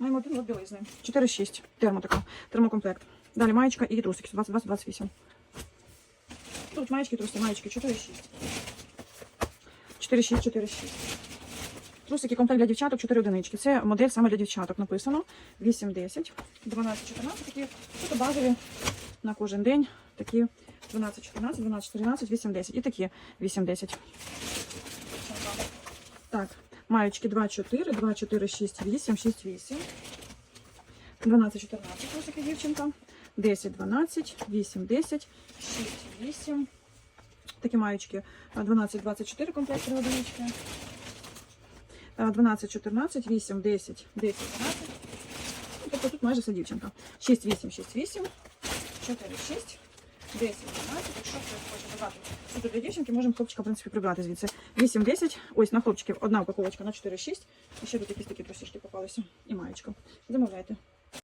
Маємо один лот білизни. 4-6. Термо така. Термокомплект. Далі маєчка і трусики. 20-28. Тут маєчки, труси, маєчки. 4-6. 4-6, 4-6. Трусики комплект для дівчаток, 4 одинички. Це модель саме для дівчаток написано. 8-10, 12-14. Такі тут базові на кожен день. Такі 12-14, 12-14, 8-10. І такі 8-10. Так, маєчки 2-4, 2-4, 6-8, 6-8. 12-14 трусики дівчинка. 10-12, 8-10, 6-8. Такі маєчки 12-24 комплект три одинички. Е, 12, 14, 8, 10, 10, 12. Ну, Тобто тут майже вся дівчинка. 6, 8, 6, 8, 4, 6, 10, 12. Якщо хтось хоче додати суто для дівчинки, можемо хлопчика, в принципі, прибрати звідси. 8, 10. Ось на хлопчиків одна упаковочка на 4, 6. І ще тут якісь такі трусішки попалися. І маєчка. Замовляйте.